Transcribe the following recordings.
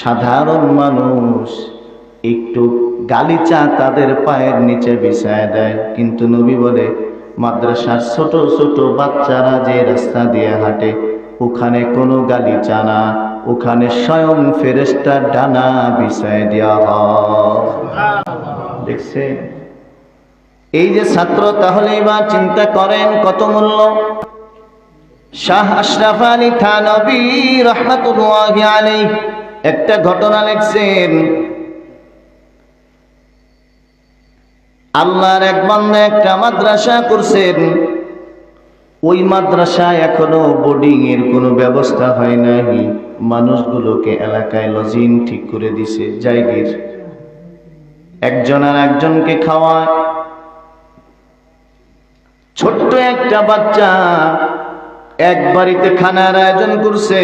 সাধারণ মানুষ একটু গালিচা তাদের পায়ের নিচে বিছায় দেয়। কিন্তু নবী বলে, মাদ্রাসার ছোট ছোট বাচ্চারা যে রাস্তা দিয়ে হাঁটে, ওখানে কোনো গালিচা না। ওখানে স্বয়ং ফেরেস্তার ডানা বিছায় দেওয়া হয়। দেখছে এই যে ছাত্র, তাহলে এবার চিন্তা করেন কত মূল্য? শাহ আশরাফ আলী থানবী রহমতুল্লাহ আলী একটা ঘটনা লিখছেন। আল্লাহর এক বান্দা একটা মাদ্রাসা করছেন। ওই মাদ্রাসায় এখনও বোর্ডিং এর কোনো ব্যবস্থা হয় নাই। মানুষগুলোকে এলাকায় লজিং ঠিক করে দিছে, জায়গির। একজন আর একজনকে খাওয়ায়। ছোট্ট একটা বাচ্চা এক বাড়িতে খানার আয়োজন করছে।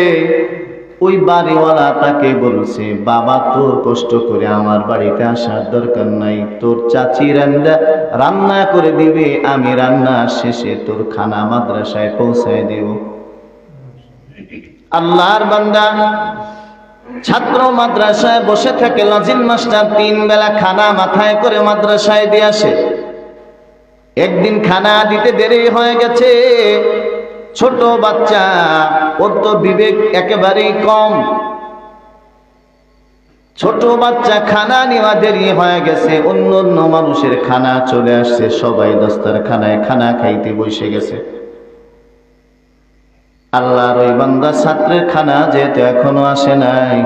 ওই বাড়িওয়ালা তাকে বলছে, বাবা, তোর কষ্ট করে আমার বাড়িতে আসার দরকার নাই। তোর চাচি রান্না রান্না করে দিবে, আমি রান্না শেষে তোর খানা মাদ্রাসায় পৌঁছায় দেব। আল্লাহর বান্দা, ছাত্র মাদ্রাসায় বসে থাকে, লজিন মাস্টার তিন বেলা খানা মাথায় করে মাদ্রাসায় দিয়ে আসে। একদিন খানা দিতে দেরি হয়ে গেছে ছোট বাচ্চা, ওর তো বিবেক একেবারেই কম। ছোট বাচ্চা খানা নেওয়া দেরি হয়ে গেছে, অন্য অন্য মানুষের খানা চলে আসছে, সবাই দস্তার খানায় খানা খাইতে বসে গেছে। আল্লাহর ওই বান্দা ছাত্রের খানা যেহেতু এখনও আসে নাই।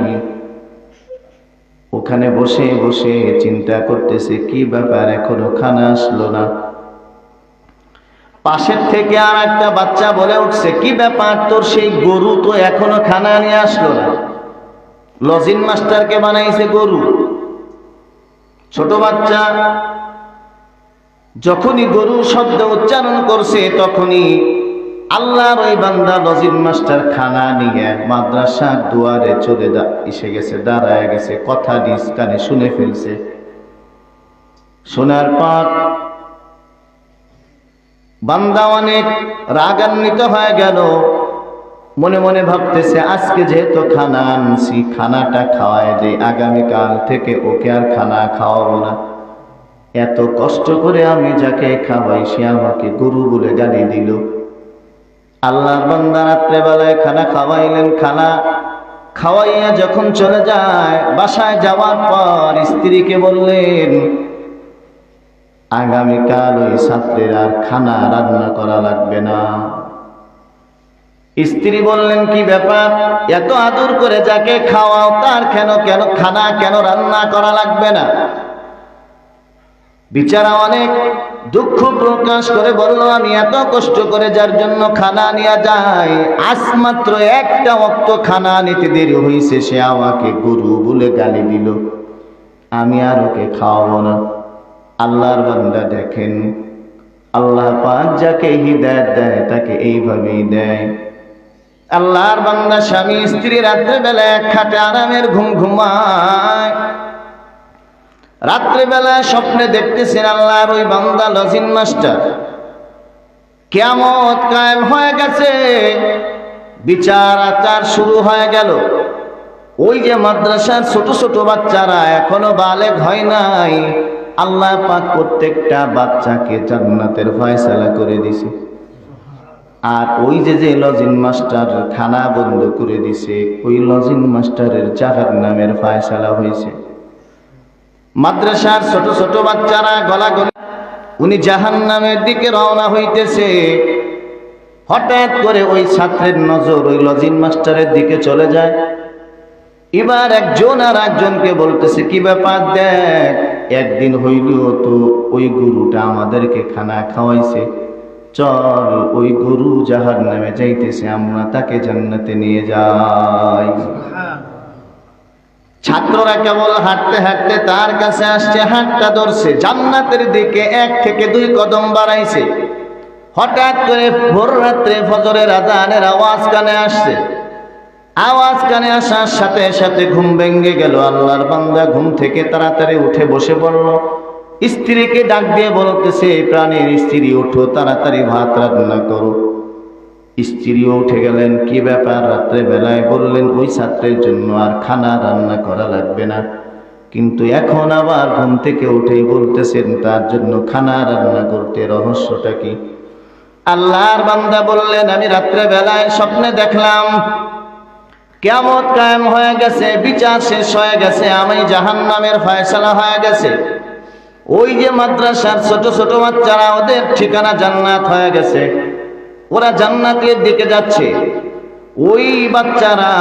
ওখানে বসে বসে চিন্তা করতেছে, কি ব্যাপার? এখনও খানা আসলো না। পাশের থেকে আর একটা বাচ্চা বলে উঠছে, কি ব্যাপার তোর সেই গরু তো এখনও খানা নিয়ে আসলো না? লজিন মাস্টারকে বানাইছে গরু। ছোট বাচ্চা যখনই গরু শব্দ উচ্চারণ করছে, তখনই আল্লাহর ওই বান্দা লজিন মাস্টার খানা নিয়ে মাদ্রাসার দুয়ারে চলে এসে গেছে, দাঁড়ায় গেছে, কথা নিজ কানে শুনে ফেলছে। শোনার পর বান্দা অনেক রাগান্বিত হয়ে গেল। মনে মনে ভাবতেছে, আজকে যেহেতু খানা আনছি, খানাটা খাওয়ায় যে আগামীকাল থেকে ওকে আর খানা খাওয়াবো না। এত কষ্ট করে আমি যাকে খাওয়াই, সে আমাকে গরু বলে গালি দিল। আল্লাহ বান্দা রাত্রেবেলায় খানা খাওয়াইলেন, খানা খাওয়াইয়া যখন চলে যায়, বাসায় যাওয়ার পর স্ত্রীকে বললেন আগামীকাল ওই ছাত্রের আর খানা রান্না করা লাগবে না। স্ত্রী বললেন, কি ব্যাপার? এত আদর করে যাকে খাওয়াও, তার কেন কেন খানা, কেন রান্না করা লাগবে না? বিচারা অনেক দুঃখ প্রকাশ করে বলল, আমি এত কষ্ট করে যার জন্য খানা নিয়ে যাই আজ মাত্র একটা অক্ত খানা নিতে দেরি হয়েছে সে আমাকে গরু বলে গালি দিল। আমি আর ওকে খাওয়াবো না। আল্লাহর বান্দা দেখেন। আল্লাহ পাক যাকে হিদায়ত দেয়, তাকে এইভাবেই দেয়। আল্লাহর বান্দা স্বামী স্ত্রী রাত্রেবেলা এক খাটে আরামের ঘুম ঘুমায়। রাত্রেবেলা স্বপ্নে দেখতেছেন আল্লাহর ওই বান্দা লজিন মাস্টার। কেমত কায়েম হয়ে গেছে, বিচার আচার শুরু হয়ে গেল। ওই যে মাদ্রাসার ছোট ছোট বাচ্চারা এখনও বালেক হয় নাই। আল্লাহ পাক প্রত্যেকটা বাচ্চাকে জান্নাতের ফয়সালা করে দিছে। আর ওই যে যে লজিন মাস্টার খানা বন্ধ করে দিছে, ওই লজিন মাস্টারের জাহার নামের ফয়সালা হয়েছে। মাদ্রাসার ছোট ছোট বাচ্চারা গলাগলি, উনি জাহান নামের দিকে রওনা হইতেছে। হঠাৎ করে ওই ছাত্রের নজর ওই লজিন মাস্টারের দিকে চলে যায়। এবার একজন আর একজনকে বলতেছে, কি ব্যাপার দেখ? একদিন হইলেও তো ওই গরুটা আমাদেরকে খানা খাওয়াইছে। চল ওই গরু যাহার নামে যাইতেছে আমরা তাকে জান্নাতে নিয়ে যাই। ছাত্ররা কেবল হাঁটতে হাঁটতে তার কাছে আসছে হাঁটটা ধরছে। জান্নাতের দিকে এক থেকে দুই কদম বাড়াইছে। হঠাৎ করে ভোর রাত্রে ফজরের আজানের আওয়াজ কানে আসছে। আওয়াজ কানে আসার সাথে সাথে ঘুম ভেঙে গেল। আল্লাহর বান্দা ঘুম থেকে তাড়াতাড়ি উঠে বসে পড়ল স্ত্রীকে ডাক দিয়ে বলতেছে, প্রাণের স্ত্রী ওঠো তাড়াতাড়ি ভাত রান্না করো। স্ত্রীও উঠে গেলেন। কি ব্যাপার? রাত্রে বেলায় বললেন, ওই ছাত্রের জন্য আর খানা রান্না করা লাগবে না। কিন্তু এখন আবার ঘুম থেকে উঠেই বলতেছেন, তার জন্য খানা রান্না করতে রহস্যটা কি? আল্লাহর বান্দা বললেন, আমি রাত্রে বেলায় স্বপ্নে দেখলাম কেমত কায়েম হয়ে গেছে, বিচার শেষ হয়ে গেছে, আমি জাহান নামের ফয়সালা হয়ে গেছে। ওই যে মাদ্রাসার ছোট ছোট বাচ্চারা, ওদের ঠিকানা জান্নাত হয়ে গেছে। ওরা জান্নাতের দিকে যাচ্ছে। ওই বাচ্চারা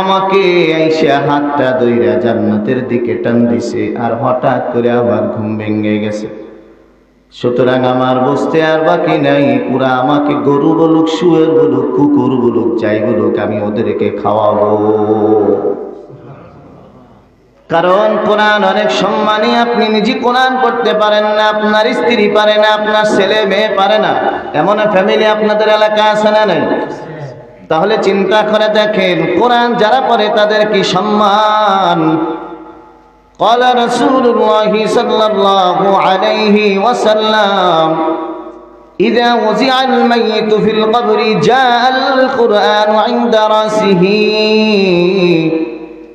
আমাকে এসে হাতটা দইরা জান্নাতের দিকে টান দিছে, আর হঠাৎ করে আবার ঘুম ভেঙে গেছে। সুতরাং আমার বসতে আর বাকি নাই। পুরা আমাকে গরু বলুক, শুয়ের বলুক, কুকুর বলুক, যাই বলুক, আমি ওদেরকে খাওয়াবো। কারণ কোরআন অনেক সম্মানী, আপনি নিজে কোরআন পড়তে পারেন না, আপনার স্ত্রী পারে না, আপনার ছেলে মেয়ে পারে না। এমন ফ্যামিলি আপনাদের এলাকা আছে না নাই? তাহলে চিন্তা করে দেখেন, কোরআন যারা পড়ে তাদের কি সম্মান? قال رسول الله صلى الله عليه وسلم إذا وزع الميت في القبر جاء القرآن عند رأسه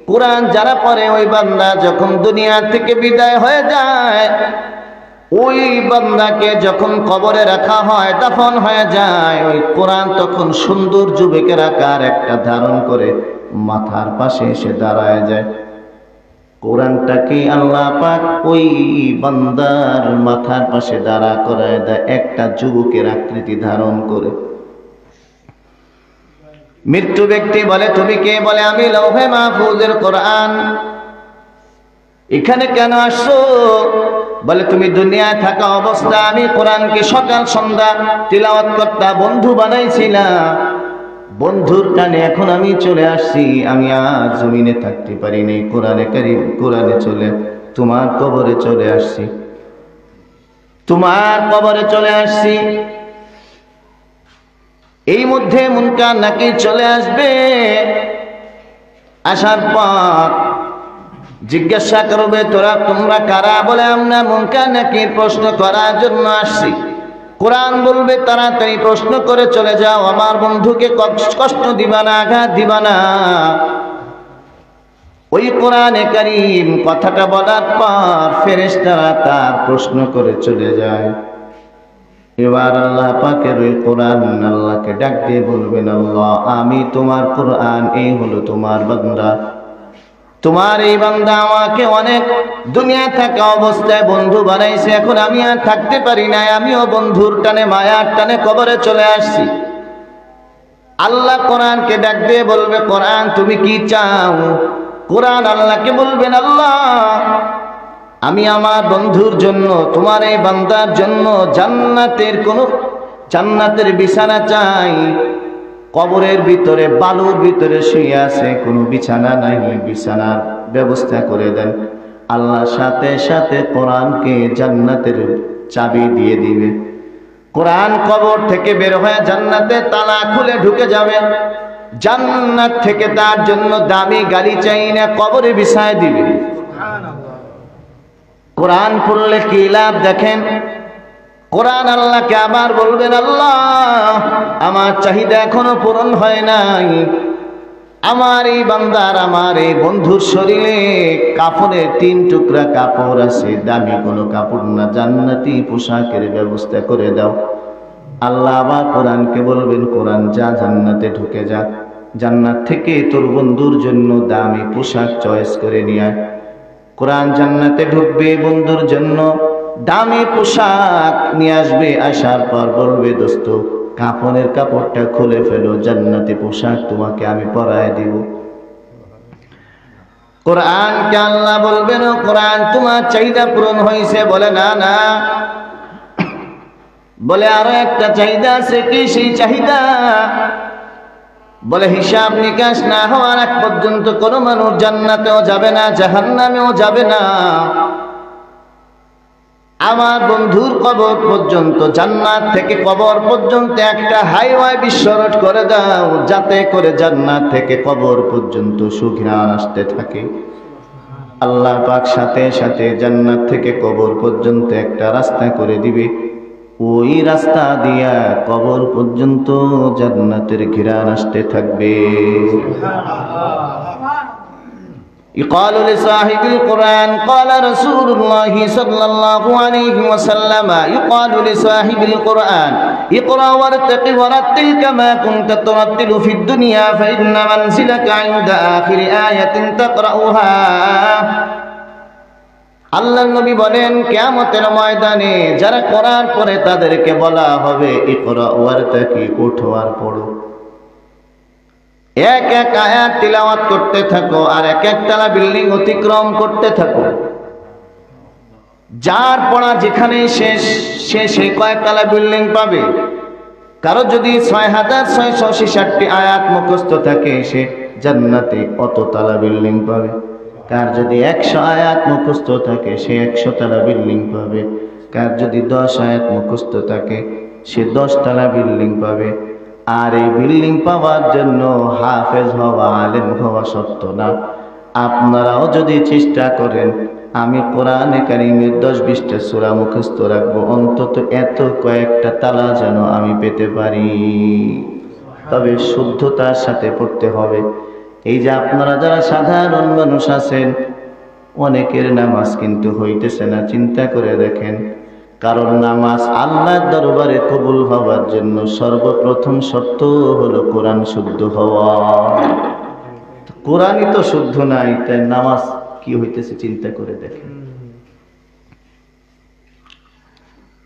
কোরআন যারা পড়ে ওই বান্দা যখন দুনিয়া থেকে বিদায় হয়ে যায় ওই বান্দাকে যখন কবরে রাখা হয় দাফন হয়ে যায় ওই কোরআন তখন সুন্দর যুবকের আকার একটা ধারণ করে মাথার পাশে এসে দাঁড়ায় যায় কোরআনটাকে আল্লাহ পাক ওই বান্দার মাথার পাশে দাঁড়া করায় দেয়, একটা যুবকের আকৃতি ধারণ করে। মৃত্যু ব্যক্তি বলে, তুমি কে? বলে, আমি লৌহে মাহফুজের কোরআন। এখানে কেন আসছো? বলে, তুমি দুনিয়ায় থাকা অবস্থা আমি কোরআনকে সকাল সন্ধ্যা তিলাওয়াত করতা বন্ধু বানাইছিলাম। বন্ধুর টানে এখন আমি চলে আসছি। আমি আর জমিনে থাকতে পারিনি। কোরআনে কারি কোরআনে চলে, তোমার কবরে চলে আসছি। তোমার কবরে চলে আসছি। এই মধ্যে মুনকার নাকি চলে আসবে। আসার পর জিজ্ঞাসা করবে, তোরা, তোমরা কারা? বলে আমরা মুনকার নাকি প্রশ্ন করার জন্য আসছি। কোরআন বলবে, তাড়াতাড়ি প্রশ্ন করে চলে যাও। আমার বন্ধুকে কষ্ট দিবা না, আঘাত দিবা না। ওই কোরআনে কারিম কথাটা বলার পর ফেরেশতারা তার প্রশ্ন করে চলে যায়। এবার আল্লাহ পাকের ওই কোরআন আল্লাহকে ডাক দিয়ে বলবেন, আল্লাহ, আমি তোমার কোরআন, এই হলো তোমার বান্দা। তোমার এই বান্দা আমাকে অনেক দুনিয়া থাকা অবস্থায় বন্ধু বানাইছে, এখন আমি আর থাকতে পারি নাই, আমিও বন্ধুর টানে, মায়ার টানে কবরে চলে আসছি। আল্লাহ কোরআনকে ডাক দিয়ে বলবে, কোরআন, তুমি কি চাও? কোরআন আল্লাহকে বলবেন, আল্লাহ, আমি আমার বন্ধুর জন্য, তোমার এই বান্দার জন্য জান্নাতের কোন জান্নাতের বিছানা চাই কবরের ভিতরে, বালুর ভিতরে শুয়ে আছে, কোনো বিছানা নাই বিছানার ব্যবস্থা করে দেন। আল্লাহ সাথে সাথে কোরআনকে জান্নাতের চাবি দিয়ে দিবে। কোরআন কবর থেকে বের হয়ে জান্নাতে তালা খুলে ঢুকে যাবে। জান্নাত থেকে তার জন্য দামি গাড়ি চাই না কবরে বিছায় দিবে। কোরআন পড়লে কি লাভ দেখেন? কোরআন আল্লাহকে আবার বলবেন, আল্লাহ, আমার চাহিদা এখনও পূরণ হয় নাই। আমার এই বান্দার, আমার এই বন্ধুর শরীরে কাপড়ের তিন টুকরা কাপড় আছে। দামি কোনো কাপড় না, জান্নাতি পোশাকের ব্যবস্থা করে দাও। আল্লাহ আবার কোরআনকে বলবেন, কোরআন যা জান্নাতে ঢুকে যা জান্নাত থেকে তোর বন্ধুর জন্য দামি পোশাক চয়েস করে নিয়ে কোরআন জান্নাতে ঢুকবে বন্ধুর জন্য। দামি পোশাক নিয়ে আসবে, আসার পর বলবে, দোস্ত, কাপড়ের কাপড়টা খুলে ফেলো, জান্নাতি পোশাক তোমাকে আমি পরায় দিব। কোরআন কোরআনকে আল্লাহ বলবেন কোরআন, তোমার চাহিদা পূরণ হয়েছে। বলে, না না। বলে, আরও একটা চাহিদা আছে কি? সেই চাহিদা? বলে, হিসাব নিকাশ না হওয়ার এক পর্যন্ত কোনো মানুষ জান্নাতেও যাবে না, জাহান্নামেও যাবে না। আমার বন্ধুর কবর পর্যন্ত, জান্নাত থেকে কবর পর্যন্ত একটা হাইওয়ে বিশ্বরট করে দাও, যাতে করে জান্নাত থেকে কবর পর্যন্ত সুঘ্রাণ আসতে থাকে। আল্লাহ পাক সাথে সাথে জান্নাত থেকে কবর পর্যন্ত একটা রাস্তা করে দিবে। ওই রাস্তা দিয়া কবর পর্যন্ত জান্নাতের ঘিরান আসতে থাকবে। يقال لصاحب القرآن قال رسول الله صلى الله عليه وسلم يقال لصاحب القرآن اقرأ وارتق ورتل كما كنت ترتل في الدنيا فإن منزلك عند آخر آية تقرأها আল্লাহ নবী বলেন কেয়ামতের ময়দানে যারা করার পরে তাদেরকে বলা হবে ইকরা ওয়ারতাকি উঠো আর পড়ো এক এক আয়াত তিলাওয়াত করতে থাকো আর এক এক তালা বিল্ডিং অতিক্রম করতে থাকো। যার পড়া যেখানে শেষ, সে সে কয়েকতলা বিল্ডিং পাবে। কারও যদি ছয় হাজার ছয়শো ষাটটি আয়াত মুখস্থ থাকে, সে জান্নাতে অত তালা বিল্ডিং পাবে। কার যদি একশো আয়াত মুখস্থ থাকে, সে একশো তালা বিল্ডিং পাবে। কার যদি দশ আয়াত মুখস্থ থাকে, সে দশ তালা বিল্ডিং পাবে। আর এই বিল্ডিং পাওয়ার জন্য হাফেজ হওয়া আলেম হওয়া সত্য না। আপনারাও যদি চেষ্টা করেন, আমি কোরআনে কারিমের দশ বিশটা সুরা মুখস্থ রাখব, অন্তত এত কয়েকটা তালা যেন আমি পেতে পারি। তবে শুদ্ধতার সাথে পড়তে হবে। এই যে আপনারা যারা সাধারণ মানুষ আছেন, অনেকের নামাজ কিন্তু হইতেছে না, চিন্তা করে দেখেন। কারণ নামাজ আল্লাহর দরবারে কবুল হওয়ার জন্য সর্বপ্রথম শর্ত হলো কোরআন শুদ্ধ হওয়া তো কোরআনই তো শুদ্ধ নাই তাই নামাজ কি হইতেছে চিন্তা করে দেখেন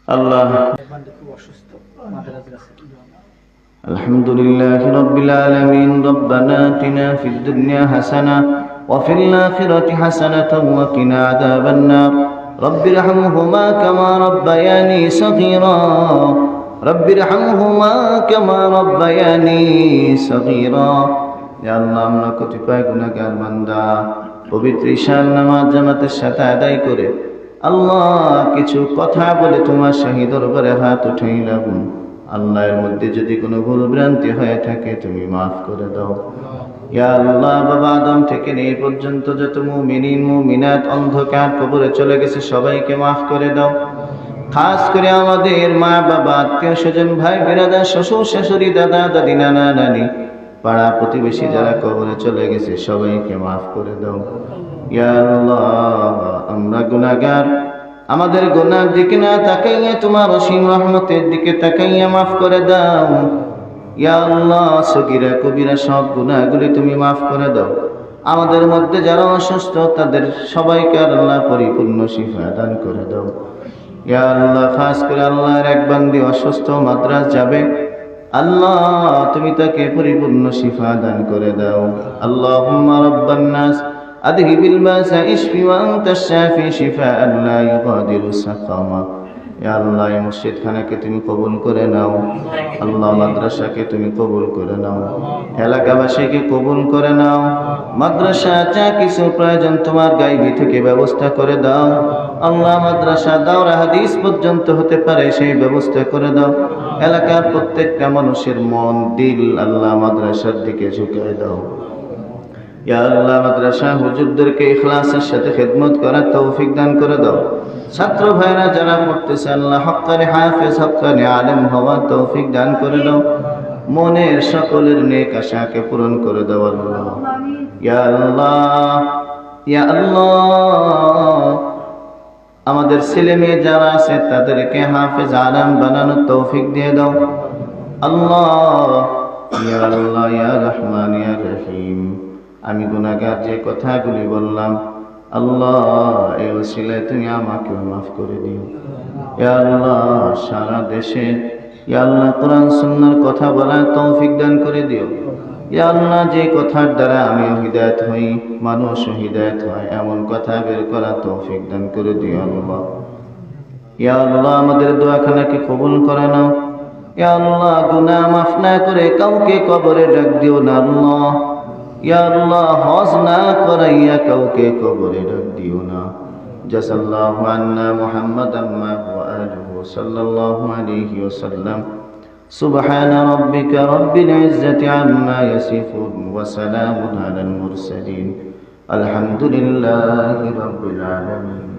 আল্লাহ الحمد لله رب العالمين ربنا اتنا في الدنيا حسنة وفي الآخرة حسنة وقنا عذاب النار رب ارحمهما كما ربياني صغيرا رب ارحمهما كما ربياني صغيرا يا الله আমরা কতিপয় গুণাগার বান্দা পবিত্র ঈশান নামাজ জামাতের সাথে আদায় করে আল্লাহ কিছু কথা বলে তোমার শাহী দরবারে হাত উঠাইলাম আল্লাহর মধ্যে যদি কোনো ভুল ভ্রান্তি হয়ে থাকে তুমি মাফ করে দাও ইয়া বাবা আদম থেকে এই পর্যন্ত যত মুমিনিন, মুমিনাত অন্ধকার কবরে চলে গেছে, সবাইকে মাফ করে দাও। খাস করে আমাদের মা বাবা, আত্মীয় স্বজন, ভাই, বিরাদার, শ্বশুর, শাশুড়ি, দাদা, দাদি, নানা, নানি, পাড়া প্রতিবেশী যারা কবরে চলে গেছে, সবাইকে মাফ করে দাও। ইয়া আল্লাহ, আমরা গুনাহগার। আমাদের গুনার দিকে না তাকাইয়া তোমার অসীম রহমতের দিকে তাকাইয়া মাফ করে দাও। ইয়া আল্লাহ সগিরা কবিরা সব গুনাহগুলি তুমি মাফ করে দাও আমাদের মধ্যে যারা অসুস্থ তাদের সবাইকে আল্লাহ পরিপূর্ণ শিফা দান করে দাও ইয়া আল্লাহ খাস করে আল্লাহর এক বান্দি অসুস্থ মাদ্রাস যাবে আল্লাহ তুমি তাকে পরিপূর্ণ শিফা দান করে দাও আল্লাহ রব্বান নাস أذهب الباس اشف وأنت الشافي شفاء لا يغادر سقما ইয়া আল্লাহ, এই মসজিদ খানাকে তুমি কবুল করে নাও। আল্লাহ মাদ্রাসাকে তুমি কবুল করে নাও। এলাকাবাসীকে কবুল করে নাও। মাদ্রাসা যা কিছু প্রয়োজন তোমার গাইবি থেকে ব্যবস্থা করে দাও। আল্লাহ মাদ্রাসা দাওরা হাদিস পর্যন্ত হতে পারে সেই ব্যবস্থা করে দাও। এলাকার প্রত্যেকটা মানুষের মন, দিল আল্লাহ মাদ্রাসার দিকে ঝুঁকে দাও। আল্লাহ, মাদ্রাসা হুজুরদেরকে ইখলাসের সাথে খেদমত করার তৌফিক দান করে দাও। ছাত্র ভাইরা যারা পড়তেছে, আল্লাহ হক্কানে হাফেজ, হক্কানে আলেম হওয়ার তৌফিক দান করে দাও। মনের সকলের নেক আশাকে পূরণ করে দাও আল্লাহ। ইয়া আল্লাহ ইয়া আল্লাহ। আমাদের ছেলে মেয়ে যারা আছে, তাদেরকে হাফেজ আরাম বানানোর তৌফিক দিয়ে দাও। আল্লাহ, ইয়া আল্লাহ, ইয়া রহমান, ইয়া রহিম। আমি গুনাহগার যে কথাগুলি বললাম, আল্লাহ, এ ওসিলায় তুমি আমাকে মাফ করে দিও। আল্লাহ, সারা দেশে আল্লাহ কোরআন সুন্নাহর কথা বলার তৌফিক দান করে দিও। আল্লাহ, যে কথার দ্বারা আমি হিদায়ত হই, মানুষ হিদায়ত হয়, এমন কথা বের করা তৌফিক দান করে দিও আল্লাহ। ইয়া আল্লাহ, আমাদের দোয়াখানাকে কবুল করে নাও। ইয়া আল্লাহ, গুনাহ মাফ না করে কাউকে কবরে ডাক দিও না আল্লাহ। আল্লাহ হজ না করাইয়া কাউকে কবরে ডাক দিও না জাসাল্লাহু আন্না মুহাম্মাদান মা ওয়া আলিহি সাল্লাল্লাহু আলাইহি ওয়াসাল্লাম سبحان ربك رب العزة عما يصفون وسلام على المرسلين الحمد لله رب العالمين